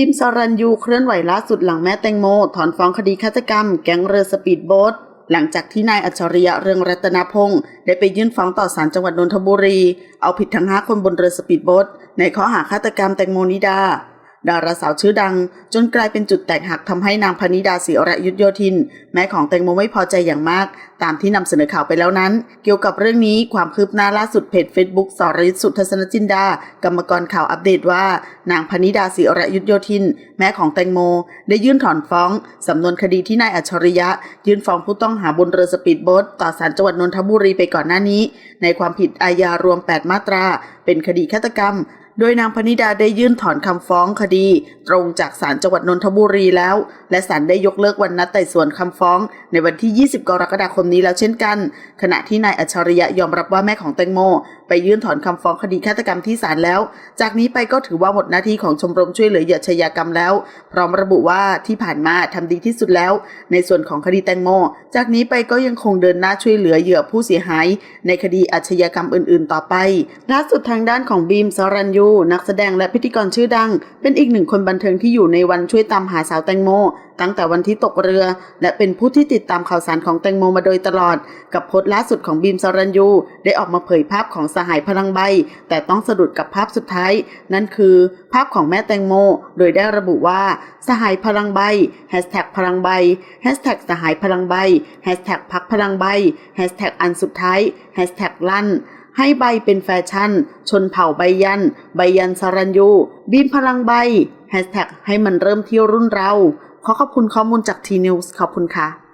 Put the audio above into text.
บีมสรัญยูเคลื่อนไหวล่าสุดหลังแม่แตงโม ถอนฟ้องคดีฆาตกรรม แก๊งเรือสปีดโบ๊ทหลังจากที่นายอัจฉริยะเรืองรัตนพงศ์ได้ไปยื่นฟ้องต่อศาลจังหวัดนนทบุรี เอาผิดทั้งห้าคนบนเรือสปีดโบ๊ทในข้อหาฆาตกรรมแตงโมนิดา ดาราสาวชื่อดัง จนกลายเป็นจุดแตกหักทำให้นางพนิดาศรีอรยุทธโยธิน แม่ของแตงโมไม่พอใจอย่างมาก ตามที่นำเสนอข่าวไปแล้วนั้น เกี่ยวกับเรื่องนี้ความคืบหน้าล่าสุดเพจ Facebook สรยุทธสุทัศนจินดา กรรมกรข่าวอัปเดตว่า นางพนิดาศรีอรยุทธโยธิน แม่ของแตงโม ได้ยื่นถอนฟ้องสำนวนคดีที่นายอัจฉริยะ ยื่นฟ้องผู้ต้องหาบนเรือสปีดโบ๊ทต่อศาลจังหวัดนนทบุรีไปก่อนหน้านี้ ในความผิดอาญารวม 8 มาตรา เป็นคดีฆาตกรรม โดยนางพนิดาได้ยื่นถอนคำฟ้องคดี ตรงจากศาลจังหวัดนนทบุรีแล้ว และศาลได้ยกเลิกวันนัดไต่สวนคำฟ้อง ในวันที่ 20 กรกฎาคมนี้แล้วเช่นกัน ขณะที่นายอัจฉริยะยอมรับว่าแม่ของแตงโม ไปยื่นถอนคำฟ้องคดีฆาตกรรมที่ศาลแล้ว จากนี้ไปก็ถือว่าหมดหน้าที่ของชมรมช่วยเหลือเหยื่ออาชญากรรมแล้ว พร้อมระบุว่าที่ผ่านมาทำดีที่สุดแล้ว ในส่วนของคดีแตงโม จากนี้ไปก็ยังคงเดินหน้าช่วยเหลือเหยื่อผู้เสียหาย ในคดีอาชญากรรมอื่น ๆ ต่อไปล่าสุดทางด้านของบีมสรัญยูนักแสดงและพิธีกรชื่อดัง เป็นอีกหนึ่งคนบันเทิงที่อยู่ในวันช่วยตามหาสาวแตงโม ตั้งแต่วันที่ตกเรือ และเป็นผู้ที่ติดตามข่าวสารของแตงโมมาโดยตลอด กับโพสต์ล่าสุดของบีมสรัญยูได้ออกมาเผยภาพของสหายพลังใบ แต่ต้องสะดุดกับภาพสุดท้าย นั่นคือภาพของแม่แตงโม โดยได้ระบุว่า สหายพลังใบแฮชแท็กพลังใบแฮชแท็กสหายพลังใบแฮชแท็กพักพลังใบแฮชแท็กอันสุดท้ายแฮชแท็กลั่นให้ใบเป็นแฟชั่น ชนเผ่าใบยัน ใบยันสรัญยูบีมพลังใบแฮชแท็กให้มันเริ่มเที่ยวรุ่นเรา ขอขอบคุณข้อมูลจากทีนิวส์ขอบคุณค่ะ